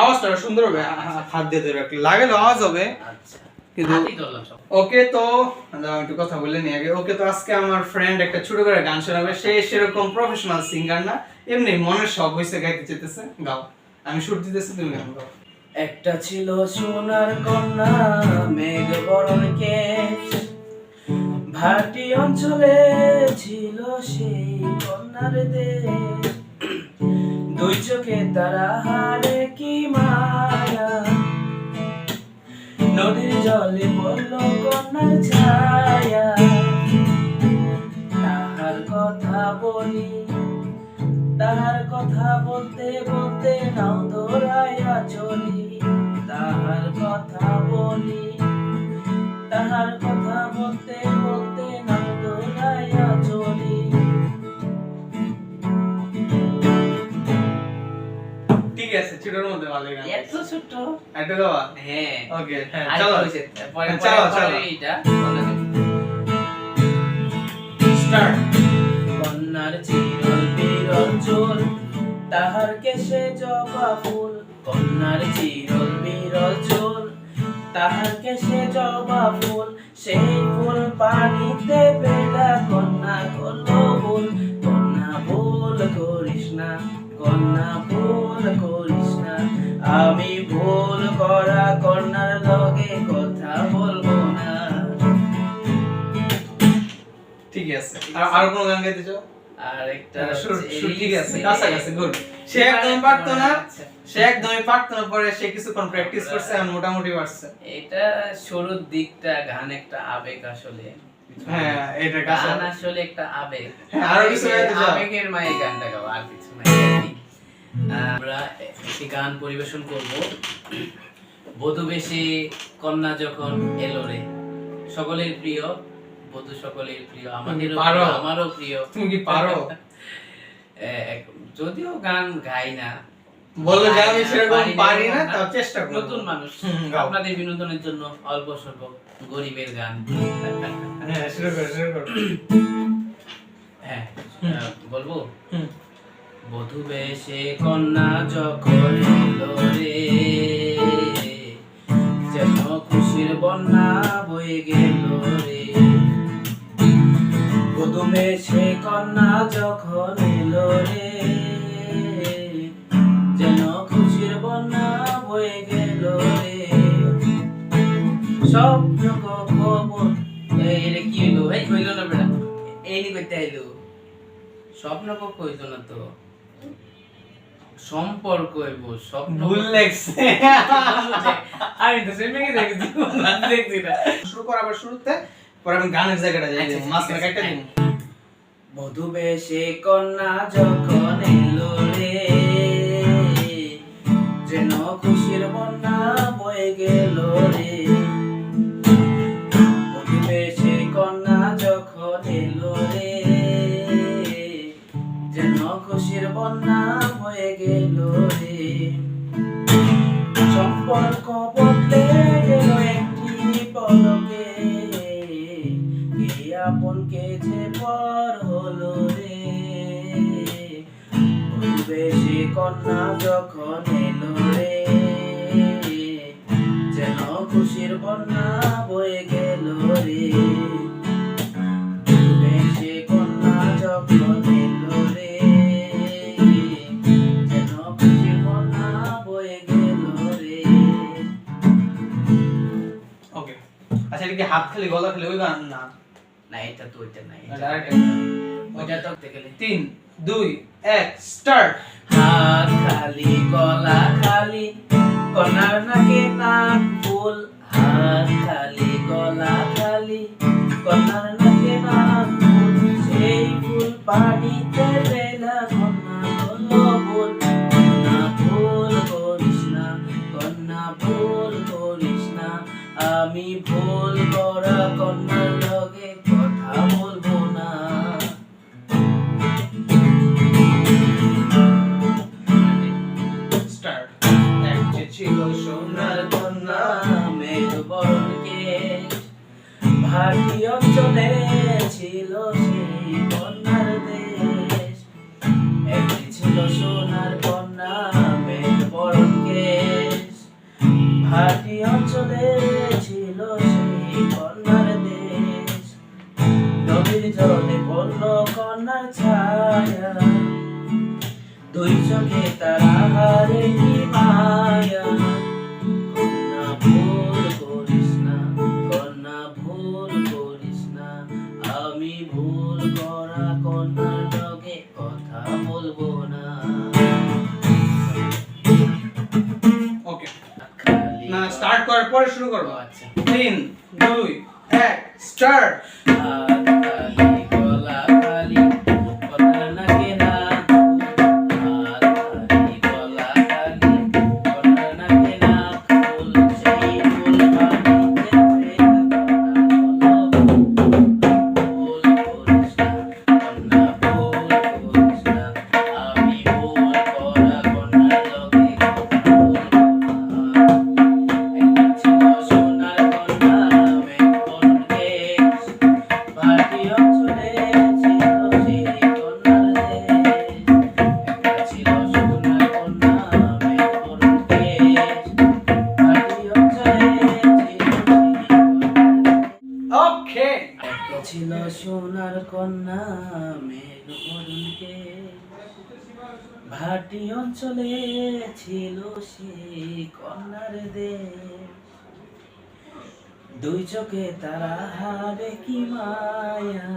আওয়াজটা সুন্দর হবে হাত দিয়ে ধরে লাগালে আওয়াজ হবে আচ্ছা। কিন্তু সব। ওকে তো একটু কথা বলে নি আগে। ওকে তো আজকে আমার ফ্রেন্ড একটা ছোট করে গান শোনাবে। সে সেরকম প্রফেশনাল সিঙ্গার না এমনি মনের শখ হইছে গাইতে চেতেছে গাও। আমি সুর দিতেছি তুমি গান গাও। একটা ছিল সোনার কন্যা মেঘ বরণ কেশ। ভাটি অঞ্চলে ছিল সেই কন্যার দেশ। দুই চোখে তারা হারে জলে পড়ল কন্যার ছায়া, তাহার কথা বলি, তাহার কথা বলতে বলতে নাও দৌড়াইয়া চলি, তাহার কথা বলি, তাহার কথা ছোটর মধ্যে ভালো গান এত ছোট? একটু গাওয়া হ্যাঁ। ওকে হ্যাঁ চলো। পরে হ্যাঁ, চালাও, এইটা। স্টার্ট কন্যার চিরল বিরল চুল তাহার কেশে জবা ফুল। কন্যার চিরল বিরল চুল তাহার কেশে জবা ফুল। সেই ফুল পানিতে বেলা কন্যা আর কোন গান গাইতে চাও? আর একটা সুর হচ্ছে সুর ঠিক আছে কাছাকাছি গুড। সে একদমই পারতো না সে একদমই পারতো না পরে সে কিছুক্ষণ প্র্যাকটিস করছে আর মোটামুটি পারছে। এটা শুরুর দিকটা গান একটা আবেগ আসলে। হ্যাঁ এটা গান আসলে একটা আবেগ। কিছু আবেগের- গাইতে চাও? আবেগের মায়ে গানটা গাবো আর কিছু নাই আমরা একটি গান পরিবেশন করব। বধূ বেশে কন্যা যখন এলো রে সকলের প্রিয় বধূ সকলের প্রিয় আমাদেরও পারো? আমারও প্রিয়। তুমি কি পারো? যদিও গান গাই না যে আমি সেরকম পারি না, তাও চেষ্টা নতুন মানুষ আপনাদের বিনোদনের জন্য অল্প স্বল্প গরিবের গান। হ্যাঁ শুরু করো শুরু করো। হ্যাঁ বলব। বধূ বেশে কন্যা যখন এলো রে যেন খুশির বন্যা বয়ে গেল রে। বধূ বেশে কন্যা যখন এলো রে যেন খুশির বন্যা বয়ে গেল রে। স্বপ্ন খবর এই কি হইল? এই কইলো না বেটা এই নি কইতে আইলো স্বপ্ন কো কইতো না তো। সম্পর্ক হইব স্বপ্ন ভুল লেগছে আমি তো সেমে কি দেখছি দেখছি না। শুরু কর আবার শুরুতে পরে আমি গানের জায়গাটা যাই আচ্ছা, ঠিক মাঝখানে হ্যাঁ। দিন বধূ বেশে কন্যা যখন এলো রে যেন খুশির বন্যা বয়ে গেল রে। খালি গলা খালি ওই গান না না এটা তো ওইটা নাই ওইটা তো গেলে। তিন দুই এক স্টার্ট হাত খালি গলা খালি কনার নাকে নাক ফুল। হাত খালি গলা খালি কনার নাকে নাক ফুল। সেই ফুল পানিতে আমি ভুল করা কন্যার পরে শুরু করব। আচ্ছা তিন দুই এক স্টার্ট ছিল সোনার কন্যা মেঘবরণকে ভাটি অঞ্চলে ছিল সেই কন্যার দেশ। দুই চোখে তারা হারে কি মায়া।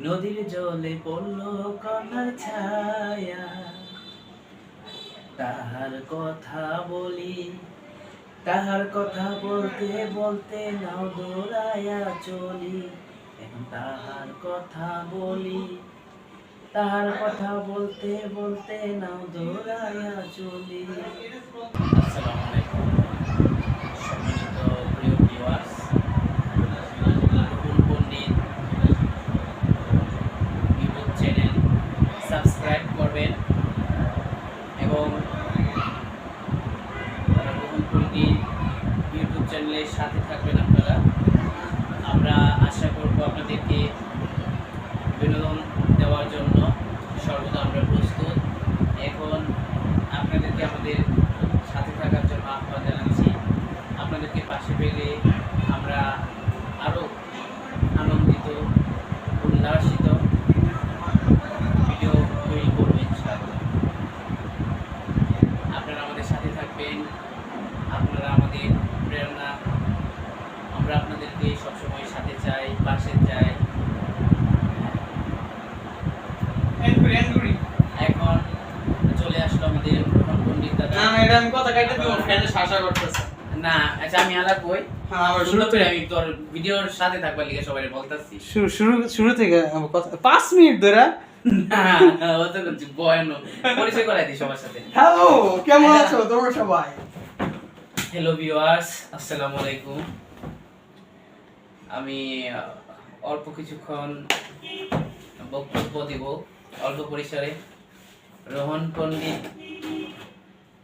নদীর জলে পড়ল কন্যার ছায়া। তাহার কথা বলি তাহার কথা বলতে বলতে নাও দৌড়াইয়া চলি। এখন তাহার কথা বলি। তাহার কথা বলতে বলতে নাও দৌড়াইয়া চলি আসসালামু আলাইকুম সম্মানিত প্রিয় viewers Ruhul Pandit YouTube channel subscribe করবেন এবং রুহুল পণ্ডিত ইউটিউব চ্যানেলের সাথে থাকবেন আপনারা আমরা আশা করব আপনাদেরকে বিনোদন দেওয়ার জন্য সর্বদা আমরা প্রস্তুত এখন আপনাদেরকে আমাদের সাথে থাকার জন্য আহ্বান জানাচ্ছি আপনাদেরকে পাশে পেলে আমরা আরও আনন্দিত উল্লাসিত ভিডিও তৈরি করব ইনশাআল্লাহ আপনারা আমাদের সাথে থাকবেন আপনারা আমাদের প্রেরণা আমরা আপনাদেরকে সবসময় সাথে চাই পাশে চাই এন্ডুরি এন্ডুরি এখন চলে আসলো আমাদের রোহন পণ্ডিত দাদা না শাসা করতেছে? না আচ্ছা আমি আলাপ কই? হ্যাঁ শুরু করে আমি তোর ভিডিওর সাথে থাকবার লিগে সবাই বলতাছি। শুরু শুরু শুরু থেকে কথা পাঁচ মিনিট ধরে। না ও তো কিছু বয়ানো পরিচয় করাই দিই সবার সাথে। হ্যালো কেমন আছো তোমরা সবাই? হ্যালো ভিউয়ার্স আসসালামু আলাইকুম। আমি অল্প কিছুক্ষণ বক্তব্য দিব অল্প পরিসরে। রোহন পণ্ডিত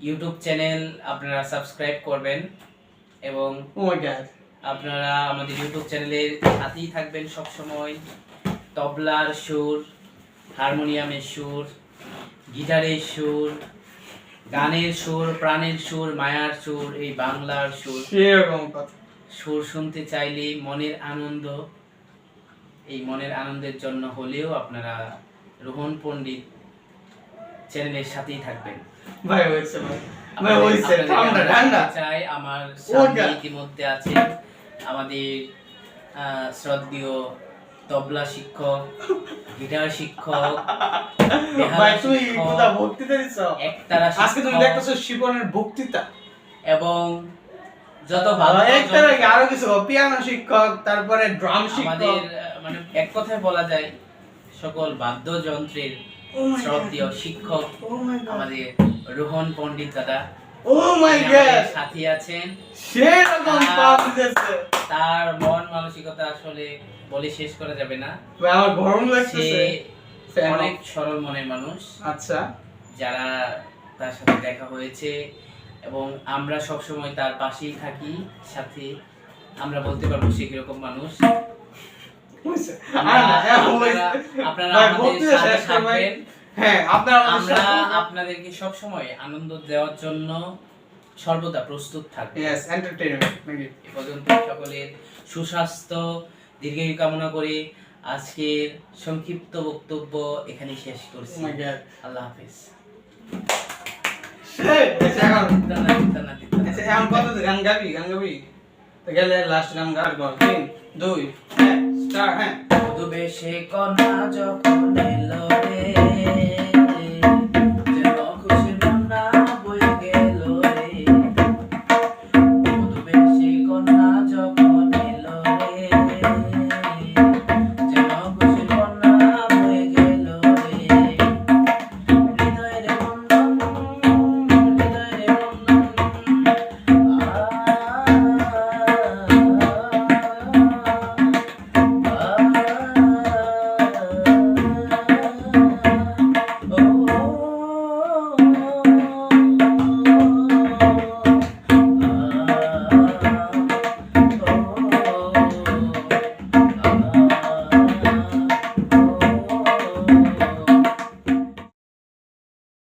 ইউটিউব চ্যানেল আপনারা সাবস্ক্রাইব করবেন এবং গড আপনারা আমাদের ইউটিউব চ্যানেলের সাথেই থাকবেন সব সময় তবলার সুর হারমোনিয়ামের সুর গিটারের সুর গানের সুর প্রাণের সুর মায়ার সুর এই বাংলার সুর। সুর শুনতে চাইলে মনের আনন্দ এই মনের আনন্দের জন্য হলেও আপনারা রোহন পণ্ডিত চ্যানেলের সাথেই থাকবেন। ভাই হয়েছে ভাই। ভাই হয়েছে ঠান্ডা চাই আমার সামনে ইতিমধ্যে আছে আমাদের শ্রদ্ধেয় তবলা শিক্ষক গিটার শিক্ষক ভাই তুই কোথা বক্তৃতা দিছ? একতারা আজকে তুমি দেখতেছো শিবনের বক্তৃতা। এবং যত ভালো একটার আরও কিছু পিয়ানো শিক্ষক তারপরে ড্রাম শিক্ষক। আহ, মানে এক কথায় বলা যায় সকল বাদ্যযন্ত্রের. শ্রদ্ধেয় শিক্ষক ও মাই গড আমাদের রোহন পণ্ডিত দাদা। ও মাই গড সাথী আছেন। সেরকম পাপ দিতেছে। তার মন মানসিকতা আসলে বলে শেষ করা যাবে না। আমার গরম সে অনেক সরল মনের মানুষ। আচ্ছা। যারা তার সাথে দেখা হয়েছে এবং আমরা সবসময় তার পাশেই থাকি সাথে আমরা বলতে পারব সে কীরকম মানুষ। আপনাদেরকে সব সময় আনন্দ দেওয়ার জন্য সর্বদা প্রস্তুত থাকব? এ পর্যন্ত সকলের সুস্বাস্থ্য দীর্ঘায়ু কামনা করে আজকের সংক্ষিপ্ত বক্তব্য এখানে শেষ Oh করছি আল্লাহ হাফেজ। আচ্ছা এখন। আচ্ছা কত? গান গাবি গান গাবি? গেলে লাস্ট গান তিন দুই স্টার্ট হ্যাঁ বেশে কণা যখন এলো